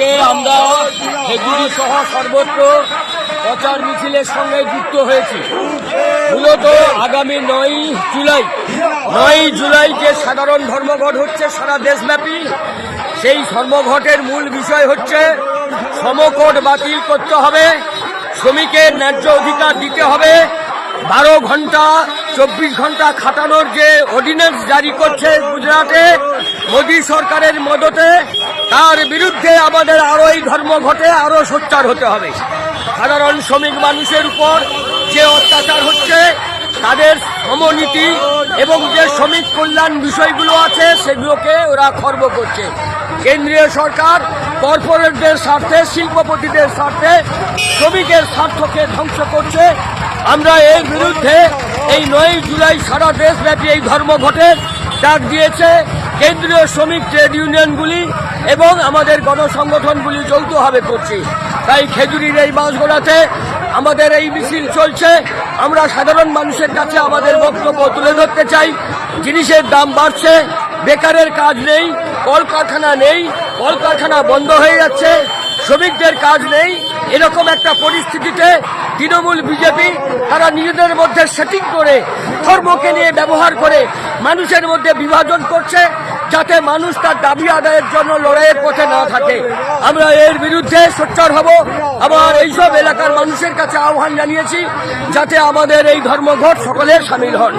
আজকে আমরা খেজুরি সহ সর্বত্র প্রচার মিছিলের সঙ্গে যুক্ত হয়েছি। মূলত আগামী নয় জুলাই নয় জুলাই যে সাধারণ ধর্মঘট হচ্ছে সারা দেশব্যাপী। সেই ধর্মঘটের মূল বিষয় হচ্ছে সমকট বাতিল করতে হবে, শ্রমিকের ন্যায্য অধিকার দিতে হবে বারো ঘণ্টা, চব্বিশ ঘণ্টা খাটানোর যে অর্ডিন্যান্স জারি করছে গুজরাটে, মোদী সরকারের মদতে, তার বিরুদ্ধে আমাদের আরও এই ধর্মঘটে আরও সোচ্চার হতে হবে। সাধারণ শ্রমিক মানুষের উপর যে অত্যাচার হচ্ছে, তাদের সমনীতি এবং যে শ্রমিক কল্যাণ বিষয়গুলো আছে, সেগুলোকে ওরা খর্ব করছে। কেন্দ্রীয় সরকার কর্পোরেটদের স্বার্থে, শিল্পপতিদের স্বার্থে, শ্রমিকের স্বার্থকে ধ্বংস করছে। আমরা এর বিরুদ্ধে এই নয় জুলাই সারা দেশব্যাপী এই ধর্মঘটের ডাক দিয়েছে কেন্দ্রীয় শ্রমিক ট্রেড ইউনিয়নগুলি এবং আমাদের গণসংগঠনগুলি যৌথভাবে করছি। তাই খেজুরির এই বাঁশগোড়াতে আমাদের এই মিছিল চলছে। আমরা সাধারণ মানুষের কাছে আমাদের বক্তব্য তুলে ধরতে চাই। জিনিসের দাম বাড়ছে, বেকারের কাজ নেই, কলকারখানা নেই, কলকারখানা বন্ধ হয়ে যাচ্ছে। শ্রমিকদের কাজ নেই। এরকম একটা পরিস্থিতিতে তৃণমূল বিজেপি তারা নিজেদের মধ্যে সেটিং করে, ধর্মকে নিয়ে ব্যবহার করে, মানুষের মধ্যে বিভাজন করছে যাতে মানুষ তার দাবি আদায়ের জন্য লড়াইয়ের পথে না থাকে। আমরা এর বিরুদ্ধে সোচ্চার হব। আবার এইসব এলাকার মানুষের কাছে আহ্বান জানিয়েছি যাতে আমাদের এই ধর্মঘট সকলের সামিল হন।